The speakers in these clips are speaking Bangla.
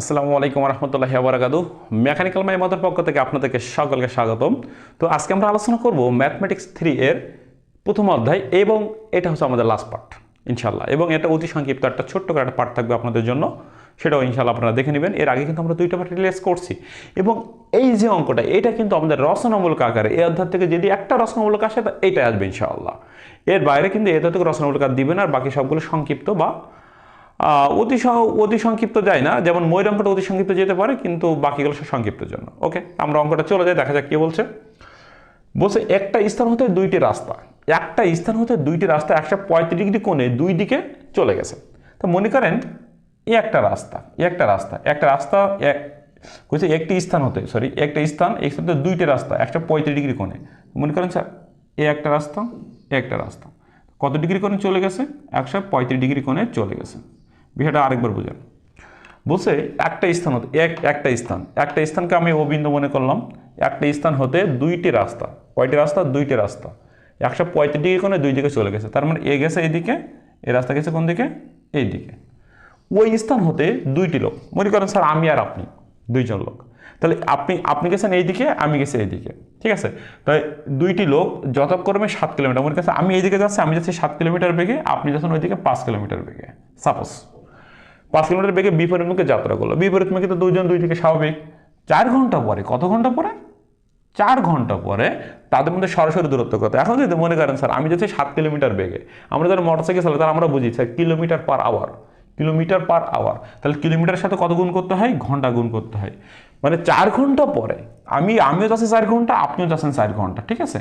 আসসালামু আলাইকুম রহমতুল্লাহি আবরাকাদু মেকানিক্যাল মাই মতের পক্ষ থেকে আপনাদেরকে সকলকে স্বাগতম। তো আজকে আমরা আলোচনা করব ম্যাথমেটিক্স থ্রি এর প্রথম অধ্যায় এবং এটা হচ্ছে আমাদের লাস্ট পার্ট ইনশাল্লাহ এবং এটা অতি সংক্ষিপ্ত একটা ছোট্ট করে একটা পার্ট থাকবে আপনাদের জন্য। সেটাও ইনশাল্লাহ আপনারা দেখে নেবেন। এর আগে কিন্তু আমরা দুইটা পার্ট রিলেস করছি। এবং এই যে অঙ্কটা, এটা কিন্তু আমাদের রচনামূলক আকারে, এই অধ্যায় থেকে যদি একটা রচনামূলক আসে, তা এইটাই আসবে ইনশাআল্লাহ। এর বাইরে কিন্তু এদের থেকে রচনামূলক আর দিবেন আর বাকি সবগুলো সংক্ষিপ্ত বা অতি অতি সংক্ষিপ্ত যায় না। যেমন ময়ূর অঙ্কটা অতি সংক্ষিপ্ত যেতে পারে, কিন্তু বাকিগুলো সব সংক্ষিপ্তের জন্য। ওকে আমরা অঙ্কটা চলে যাই, দেখা যাক কি বলছে। বলছে, একটা স্থান হতে দুইটি রাস্তা। একটা স্থান হতে দুইটি রাস্তা একশো পঁয়ত্রিশ ডিগ্রি কোণে দুই দিকে চলে গেছে। তো মনে করেন এই একটা রাস্তা একটা রাস্তা একটা রাস্তা এক বলছে একটি স্থান হতে সরি একটা স্থান, এই স্থান হতে দুইটি রাস্তা, একশো পঁয়ত্রিশ ডিগ্রি কোণে। মনে করেন স্যার, এ একটা রাস্তা, এ একটা রাস্তা। কত ডিগ্রি কোণে চলে গেছে? একশো পঁয়ত্রিশ ডিগ্রি কোণে চলে গেছে। বিষয়টা আরেকবার বুঝেন। বলছে একটা স্থান হতে, এক, একটা স্থান। একটা স্থানকে আমি ও বিন্দু মনে করলাম। একটা স্থান হতে দুইটি রাস্তা। কয়টি রাস্তা? দুইটি রাস্তা। একশো পঁয়ত্রিশ কোণে দুই দিকে চলে গেছে। তার মানে এ গেছে এইদিকে, এ রাস্তা গেছে কোন দিকে? এই দিকে ওই স্থান হতে দুইটি লোক। মনে করেন, স্যার, আমি আর আপনি দুইজন লোক। তাহলে আপনি আপনি গেছেন এইদিকে, আমি গেছি এইদিকে। ঠিক আছে? তাই দুইটি লোক যথাক্রমে সাত কিলোমিটার। মনে করেন আমি এইদিকে যাচ্ছি, আমি যাচ্ছি সাত কিলোমিটার বেগে, আপনি যাচ্ছেন ওইদিকে পাঁচ কিলোমিটার বেগে। সাপোজ পাঁচ কিলোমিটার বেগে বিপরীত মুখে যাত্রা করল। বিপরীত মুখে তো দুইজন দুই থেকে স্বাভাবিক। চার ঘণ্টা পরে, কত ঘণ্টা পরে? চার ঘণ্টা পরে তাদের মধ্যে সরাসরি দূরত্ব কত? এখন যদি মনে করেন, স্যার, আমি যাচ্ছি সাত কিলোমিটার বেগে, আমরা যারা মোটরসাইকেল চালাই তারা আমরা বুঝি, sir, kilometre per hour kilometre per hour তাহলে কিলোমিটারের সাথে কত গুণ করতে হয়? ঘণ্টা গুণ করতে হয়। মানে চার ঘণ্টা পরে, আমি, আমিও যাচ্ছি চার ঘণ্টা, আপনিও যাচ্ছেন চার ঘণ্টা, ঠিক আছে?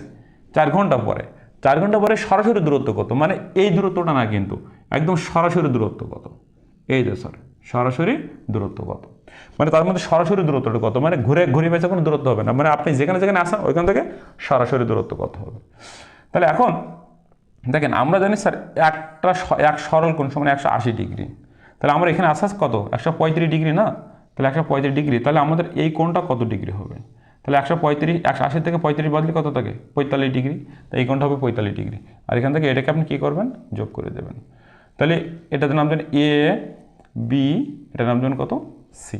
চার ঘণ্টা পরে, চার ঘণ্টা পরে সরাসরি দূরত্ব কত? মানে এই দূরত্বটা না কিন্তু, একদম সরাসরি দূরত্ব কত? এই যে স্যার, সরাসরি দূরত্ব কত? মানে তার মধ্যে সরাসরি দূরত্বটা কত? মানে ঘুরে ঘুরে বেঁচে কোনো দূরত্ব হবে না। মানে আপনি যেখানে যেখানে আসেন, ওইখান থেকে সরাসরি দূরত্ব কত হবে? তাহলে এখন দেখেন, আমরা জানি স্যার একটা এক সরল কোণ সমান একশো আশি ডিগ্রি। তাহলে আমরা এখানে আসাস কত? একশো পঁয়ত্রিশ ডিগ্রি না? তাহলে একশো পঁয়ত্রিশ ডিগ্রি। তাহলে আমাদের এই কোণটা কত ডিগ্রি হবে? তাহলে একশো পঁয়ত্রিশ, একশো আশি থেকে পঁয়ত্রিশ বাদলে কত থাকে? পঁয়তাল্লিশ ডিগ্রি। তো এই কোণটা হবে পঁয়তাল্লিশ ডিগ্রি। আর এখান থেকে এটাকে আপনি কী করবেন? যোগ করে দেবেন। তাহলে এটাতে নাম দেন এ বি এটা নাম কত? সি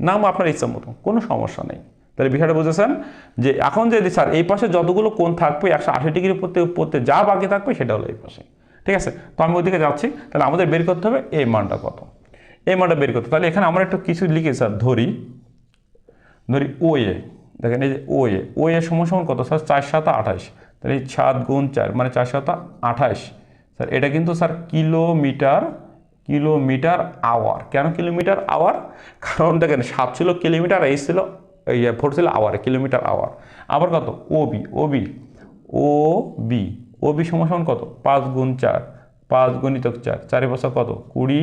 নাম আপনার ইচ্ছা মতো, কোনো সমস্যা নেই। তাহলে বিষয়টা বুঝেছেন? যে এখন যদি স্যার, এই পাশে যতগুলো কোণ থাকবে, একশো আশি ডিগ্রি পড়তে পড়তে যা বাকি থাকবে, সেটা হলো এই পাশে। ঠিক আছে? তো আমি ওইদিকে যাচ্ছি। তাহলে আমাদের বের করতে হবে এই মানটা কত? এই মানটা বের করতে তাহলে এখানে আমরা একটু কিছু লিখি স্যার, ধরি। ধরি ও এ দেখেন এই যে ও এ ও এ সমান সমান কত স্যার? চার সাতা আঠাশ। তাহলে এই সাত গুণ চার মানে চার সাতা আঠাশ। স্যার, এটা কিন্তু স্যার কিলোমিটার কিলোমিটার আওয়ার। কেন কিলোমিটার আওয়ার? কারণ দেখেন সাত ছিল কিলোমিটার, এই ছিল ফোর ছিল আওয়ার, কিলোমিটার আওয়ার। আবার কত? O B O B O B O B কত? পাঁচ গুণ চার, পাঁচ গুণিতক চার, চারে বছর কত? কুড়ি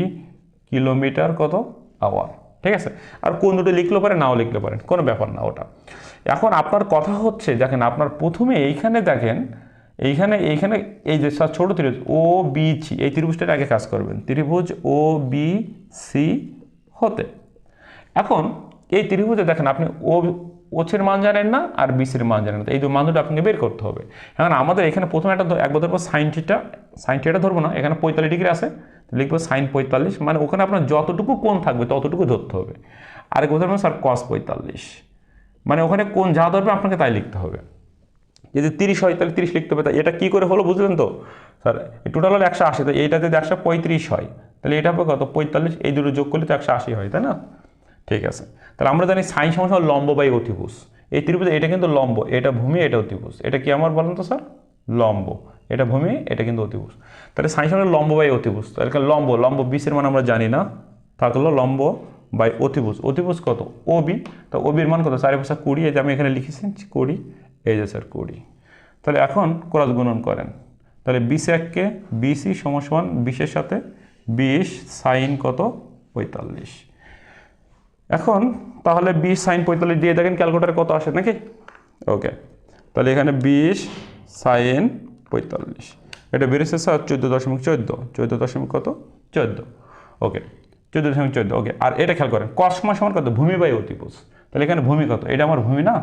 কিলোমিটার কত? আওয়ার। ঠিক আছে? আর কোন দুটো লিখলেও পারে নাও লিখলে পারেন। কোনো ব্যাপার না ওটা। এখন আপনার কথা হচ্ছে, দেখেন, আপনার প্রথমে এইখানে দেখেন এইখানে এইখানে এই যে ছোটো ত্রিভুজ ও বি সি এই ত্রিভুজটার আগে কাজ করবেন। ত্রিভুজ ও বি সি হতে। এখন এই ত্রিভুজে দেখেন, আপনি ও ওছের মান জানেন না আর বিসির মান জানেন না। এই দুই মান দুটো আপনাকে বের করতে হবে। এখন আমাদের এখানে প্রথমে একটা একবার ধরবো সাইন থিটা সাইন থিটা ধরবো না, এখানে পঁয়তাল্লিশ ডিগ্রি আছে। লিখব সাইন পঁয়তাল্লিশ মানে ওখানে আপনার যতটুকু কোণ থাকবে, ততটুকু ধরতে হবে। আরেক ধরবেন স্যার কস পঁয়তাল্লিশ। মানে ওখানে কোন যা ধরবে, আপনাকে তাই লিখতে হবে। যদি তিরিশ হয়, তাহলে তিরিশ লিখতে হবে। তা এটা কী করে হলো বুঝলেন তো? স্যার টোটাল হলো একশো আশি। তো এইটা যদি একশো পঁয়ত্রিশ হয়, তাহলে এটা হবে কত? পঁয়তাল্লিশ। এই দুটো যোগ করলে তো একশো আশি হয়, তাই না? ঠিক আছে। তাহলে আমরা জানি সাইন সমস্যা লম্ব বাই অতিভুজ। এই ত্রিভুজ, এটা কিন্তু লম্ব, এটা ভূমি, এটা অতিভুজ। এটা কি আমার বলেন তো, স্যার? লম্ব। এটা ভূমি, এটা কিন্তু অতিভুজ। তাহলে সাইন সমস্যা লম্ব বাই অতিভুজ। তাহলে লম্ব লম্ব বিশের মান আমরা জানি না। থাকল লম্ব বাই অতিভুজ। অতিভুজ কত? ওবি তো ওবির মান কত? চারি পাঁচটা কুড়ি যে আমি এখানে লিখেছি, কুড়ি। এই যে স্যার কুড়ি। তাহলে এখন ক্রস গুণন করেন। তাহলে বিশ এককে বিসি সমান বিশের সাথে বিশ সাইন কত? পঁয়তাল্লিশ। এখন তাহলে বিশ সাইন পঁয়তাল্লিশ দিয়ে দেখেন ক্যালকুলেটারে কত আসে নাকি? ওকে। তাহলে এখানে বিশ সাইন পঁয়তাল্লিশ। এটা বেরিয়েছে স্যার চোদ্দ দশমিক চোদ্দ। চোদ্দ দশমিক কত? চোদ্দ। ওকে। চোদ্দ দশমিক চোদ্দ। ওকে। আর এটা খেয়াল করেন কসমা সমান কত? ভূমি বাই অতিপুষ তাহলে এখানে ভূমি কত? এটা আমার ভূমি না?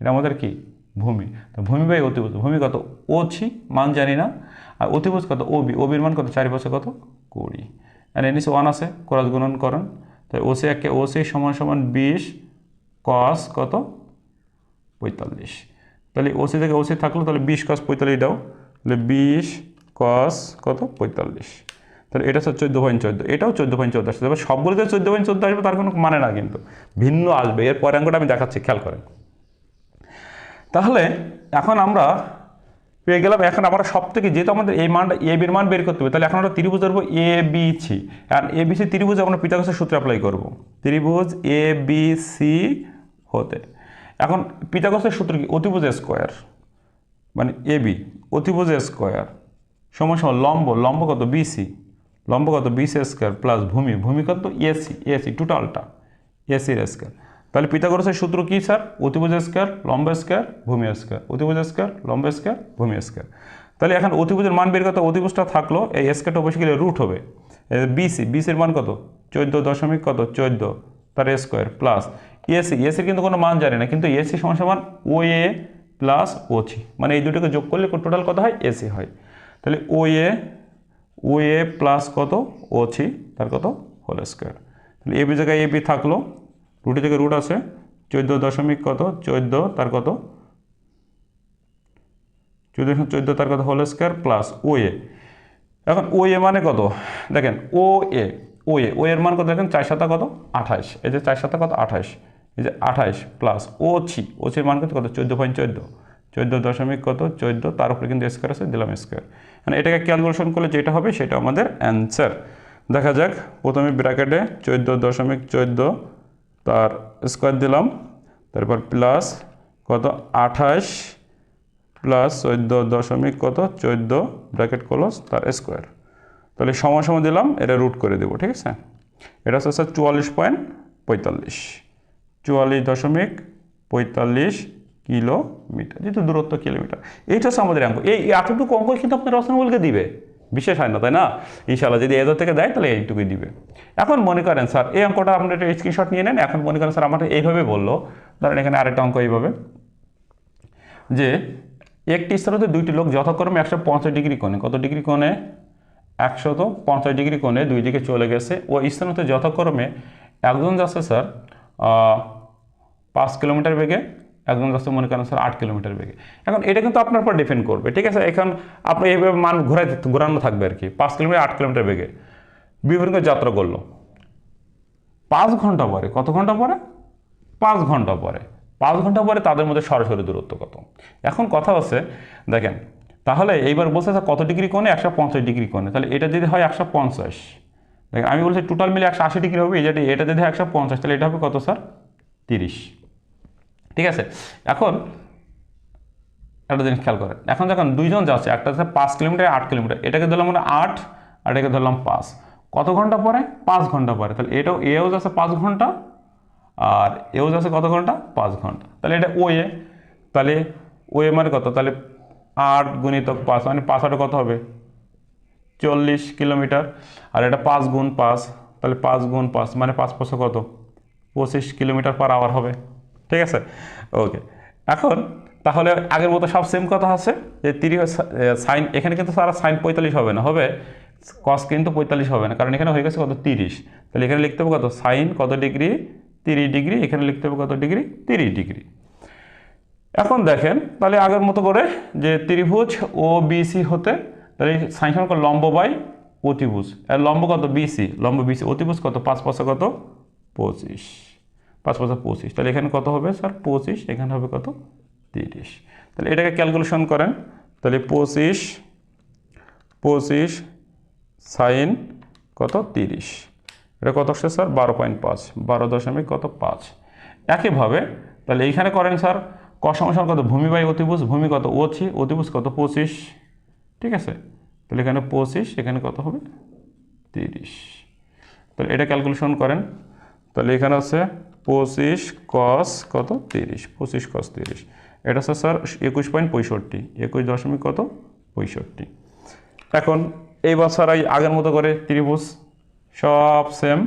এটা আমাদের কি? ভূমি। তো ভূমি বাই অতিভুজ ভূমি কত? ওছি মান জানি না। আর অতিভুজ কত? ওবি ওবির মান কত? চারি পাশে কত? কুড়ি। আর এনিস ওয়ান আছে ক্রস গুণন করেন। তাই ওসি একে ওসি সমান সমান বিশ কস কত? পঁয়তাল্লিশ। তাহলে ওসি থেকে ওসি থাকল, তাহলে বিশ কস পঁয়তাল্লিশ দাও। তাহলে বিশ কস কত? পঁয়তাল্লিশ। তাহলে এটা হচ্ছে চোদ্দ পয়েন্ট চোদ্দ। এটাও চোদ্দ পয়েন্ট চোদ্দ আসছে তবে সবগুলোতে চোদ্দ পয়েন্ট চোদ্দ আসবে, তার কোনো মানে না কিন্তু। ভিন্ন আসবে। এর পরে অঙ্কটা আমি দেখাচ্ছি, খেয়াল করেন। তাহলে এখন আমরা পেয়ে গেলাম, এখন আমরা সব থেকে যেহেতু আমাদের এই মানটা এ বির মান বের করতে হবে, তাহলে এখন আমরা ত্রিভুজ ধরবো এ বি সি আর এ বি সি ত্রিভুজ আমরা পিতাগসের সূত্র অ্যাপ্লাই করব। ত্রিভুজ এ বি সি হতে। এখন পিতাগসের সূত্র কি? অতিভুজ স্কোয়ার মানে এ বি অতিভুজ স্কোয়ার সমান সমান লম্ব লম্ব কত? বিসি লম্ব কত? বিসি স্কোয়ার প্লাস ভূমি ভূমি কত? এসি এসি টোটালটা এসির স্কোয়ার তাহলে পিথাগোরাসের সূত্র কি, স্যার? অতিভুজ স্কোয়ার, লম্ব স্কোয়ার, ভূমি স্কোয়ার। অতিভুজ স্কোয়ার, লম্ব স্কোয়ার, ভূমি স্কোয়ার। তাহলে এখন অতিভুজের মান বের করতে অতিভুজটা থাকল, এই স্কোয়ারটা অবশ্যই গেলে রুট হবে। বিসি বিসির মান কত? চোদ্দ দশমিক কত? চোদ্দ। তার স্কোয়ার প্লাস এসি এসির কিন্তু কোনো মান জানি না, কিন্তু এসি সমান সমান ও এ প্লাস ওসি মানে এই দুটোকে যোগ করলে টোটাল কত হয়? এসি হয়। তাহলে ও এ ও এ প্লাস কত? ওছি তার কত? হোল স্কোয়ার তাহলে এবি জায়গায় এবি থাকল। রুটি থেকে রুট আছে, চোদ্দ দশমিক কত? চোদ্দ তার কত? চোদ্দ চোদ্দ তার কত? Whole square plus O A এখন ও এ মানে কত? দেখেন ও এ ও এ ও এর মান কত দেখেন? চার সাতা কত? আঠাশ। এই যে চার সাতা কত? আঠাশ। এই যে আঠাশ প্লাস ও ছি ও ছির মান কত? কত চোদ্দ পয়েন্ট চোদ্দ। চোদ্দ দশমিক কত? চোদ্দ, তার উপরে কিন্তু স্কোয়ার আছে, দিলাম স্কোয়ার মানে এটাকে ক্যালকুলেশন করলে যেটা হবে সেটা আমাদের অ্যান্সার দেখা যাক, প্রথমে ব্র্যাকেটে চোদ্দ দশমিক চোদ্দ তার স্কোয়ার দিলাম, তারপর প্লাস কত? আঠাশ প্লাস চোদ্দ দশমিক কত? চোদ্দ ব্র্যাকেট ক্লোজ তার স্কোয়ার তাহলে সমান দিলাম, এটা রুট করে দেবো, ঠিক আছে? এটা হচ্ছে স্যার চুয়াল্লিশ পয়েন্ট পঁয়তাল্লিশ। চুয়াল্লিশ দশমিক পঁয়তাল্লিশ কিলোমিটার। যেহেতু দূরত্ব কিলোমিটার। এইটা হচ্ছে আমাদের অঙ্ক এই এতটুকু অঙ্ক কিন্তু আপনার রচনাগুলোকে দিবে। বিশেষ হয় না, তাই না? ইনশাল্লাহ যদি এদের থেকে দেয়, তাহলে এইটুকুই দিবে। এখন মনে করেন, স্যার, এই অঙ্কটা আপনি একটা স্ক্রিনশট নিয়ে নেন। এখন মনে করেন, স্যার, আমাকে এইভাবে বলল। ধরেন, এখানে আরেকটা অঙ্ক এইভাবে। যে, একটি স্থানতে দুইটি লোক যথাক্রমে একশো পঞ্চাশ ডিগ্রি কোণে, কত ডিগ্রি কোণে? একশত পঞ্চাশ ডিগ্রি কোণে দুই দিকে চলে গেছে। ও স্থানতে যথাক্রমে একজন যাচ্ছে, স্যার পাঁচ কিলোমিটার বেগে একজন যাচ্ছে মনে করেন স্যার আট কিলোমিটার বেগে। এখন এটা কিন্তু আপনার উপর ডিপেন্ড করবে, ঠিক আছে? এখন আপনি এইভাবে মান ঘোরাই ঘোরানো থাকবে আর কি, পাঁচ কিলোমিটার, আট কিলোমিটার বেগে। বিভিন্ন যাত্রা করল। পাঁচ ঘণ্টা পরে, কত ঘণ্টা পরে? পাঁচ ঘণ্টা পরে। পাঁচ ঘণ্টা পরে তাদের মধ্যে সরাসরি দূরত্ব কত? এখন কথা হচ্ছে, দেখেন, তাহলে এইবার বলছে স্যার কত ডিগ্রি কোণে? একশো পঞ্চাশ ডিগ্রি কোণে। তাহলে এটা যদি হয় একশো পঞ্চাশ। দেখেন, আমি বলছি টোটাল মিলে একশো আশি ডিগ্রি হবে, এই যেটা এটা যদি হয় একশো পঞ্চাশ, তাহলে এটা হবে কত স্যার? তিরিশ। ঠিক আছে? এখন একটা জিনিস খেয়াল করেন। এখন যখন দুইজন যাচ্ছে, একটা হচ্ছে পাঁচ কিলোমিটার, আট কিলোমিটার, এটাকে ধরলাম আমরা আট, আর এটাকে ধরলাম পাঁচ। কত ঘণ্টা পরে? পাঁচ ঘণ্টা পরে। তাহলে এটাও, এও যাচ্ছে পাঁচ ঘণ্টা, আর এও যাচ্ছে কত ঘণ্টা? পাঁচ ঘণ্টা। তাহলে এটা ও এ তাহলে ও এ মানে কত? তাহলে আট গুণিতক পাঁচ মানে পাঁচ আটে কত হবে? চল্লিশ কিলোমিটার, আর এটা পাঁচ গুণ পাঁচ, তাহলে পাঁচ গুণ পাঁচ মানে পাঁচ পাঁচশো কত? পঁচিশ কিলোমিটার পার আওয়ার হবে। ঠিক আছে? ওকে এখন তাহলে আগের মতো সব সেম কথা আছে, যে তিরিশ সাইন এখানে কিন্তু সারা সাইন পঁয়তাল্লিশ হবে না, হবে কস কিন্তু পঁয়তাল্লিশ হবে না, কারণ এখানে হয়ে গেছে কত? তিরিশ। তাহলে এখানে লিখতে হবে কত? সাইন কত ডিগ্রি? তিরিশ ডিগ্রি, এখানে লিখতে হবে কত ডিগ্রি? তিরিশ ডিগ্রি। এখন দেখেন, তাহলে আগের মতো করে যে ত্রিভুজ ও বিসি হতে, তাহলে সাইন সমান লম্ব বাই অতিভুজ। আর লম্ব কত? বিসি লম্ব বিসি অতিভুজ কত? পাঁচ পাঁচা কত? পঁচিশ। পাঁচ পাঁচা পঁচিশ। তাহলে এখানে কত হবে স্যার? পঁচিশ, এখানে হবে কত? তিরিশ। তাহলে এটাকে ক্যালকুলেশন করেন। তাহলে পঁচিশ পঁচিশ, সাইন কত? তিরিশ। এটা কত আসছে স্যার? বারো পয়েন্ট পাঁচ। বারো দশমিক কত? পাঁচ। একইভাবে তাহলে এইখানে করেন স্যার কসমসম কত? ভূমি বাই অতিভুজ, ভূমি কত? ওছি অতিভুজ কত? পঁচিশ। ঠিক আছে? তাহলে এখানে পঁচিশ, এখানে কত হবে? তিরিশ। তাহলে এটা ক্যালকুলেশন করেন। তাহলে এখানে আছে পঁচিশ কস কত? তিরিশ। পঁচিশ কস তিরিশ। এটা হচ্ছে স্যার একুশ পয়েন্ট পঁয়ষট্টি। একুশ দশমিক কত? পঁয়ষট্টি। এখন এই বছর এই আগের মতো করে ত্রিভুজ, সব সেম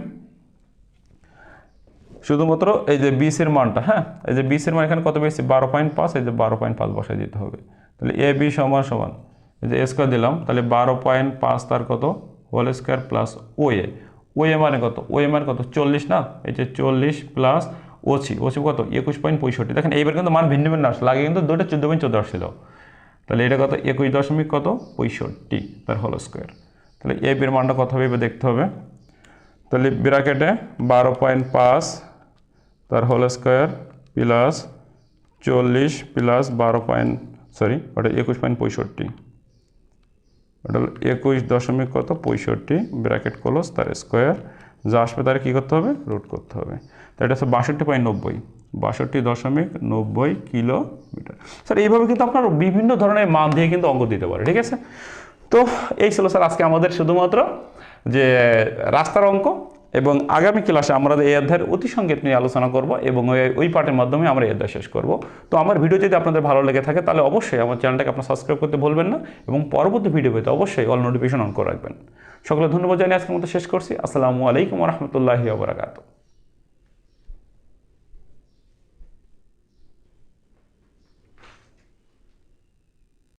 শুধুমাত্র এই যে বিসের মানটা হ্যাঁ? এই যে বিসের মান এখানে কত পেয়েছি? বারো পয়েন্ট পাঁচ, এই যে বারো পয়েন্ট পাঁচ বসাই দিতে হবে। তাহলে এ বি সমান সমান। এই যে স্কোয়ার দিলাম, তাহলে বারো পয়েন্ট পাঁচ তার কত? Whole square plus O A O O A মানে কত? ও এ মানে কত? চল্লিশ না? এই যে চল্লিশ প্লাস ওসি ওসি কত? একুশ পয়েন্ট পঁয়ষট্টি। দেখেন এইবার কিন্তু মান ভিন্ন ভিন্ন আসছে। আগে কিন্তু দুটো চোদ্দ পয়েন্ট চোদ্দ আসছিল। তাহলে এটা কত? একুশ দশমিক কত? পঁয়ষট্টি তার হোল স্কোয়ার তাহলে এ বির মানটা কত হবে? এবার দেখতে হবে। তাহলে ব্র্যাকেটে বারো পয়েন্ট পাঁচ তার হোল স্কোয়ার প্লাস চল্লিশ প্লাস বারো পয়েন্ট সরি ওটা একুশ পয়েন্ট পঁয়ষট্টি। ওটা একুশ দশমিক কত? পঁয়ষট্টি, ব্র্যাকেট ক্লোজ, তার স্কোয়ার। যা আসবে তার কী করতে হবে? রুট করতে হবে। তো এটা হচ্ছে বাষট্টি পয়েন্ট নব্বই। বাষট্টি দশমিক নব্বই কিলোমিটার। স্যার, এইভাবে কিন্তু আপনার বিভিন্ন ধরনের মান দিয়ে কিন্তু অঙ্ক দিতে পারে, ঠিক আছে? তো এই ছিল স্যার আজকে আমাদের শুধুমাত্র যে রাস্তার অঙ্ক এবং আগামী ক্লাসে আমরা এই অধ্যায়ের অতি সংক্ষেপ নিয়ে আলোচনা করব এবং ওই- ওই পার্টের মাধ্যমে আমরা এই অধ্যায় শেষ করব। তো আমার ভিডিও যদি আপনাদের ভালো লেগে থাকে, তাহলে অবশ্যই আমার চ্যানেলটাকে আপনার সাবস্ক্রাইব করতে ভুলবেন না এবং পরবর্তী ভিডিও পেতে অবশ্যই অল নোটিফিকেশন অন করে রাখবেন। সকলে ধন্যবাদ জানিয়ে আজকের মতো শেষ করছি। আসসালামু আলাইকুম রহমতুল্লাহি আবরাকাতু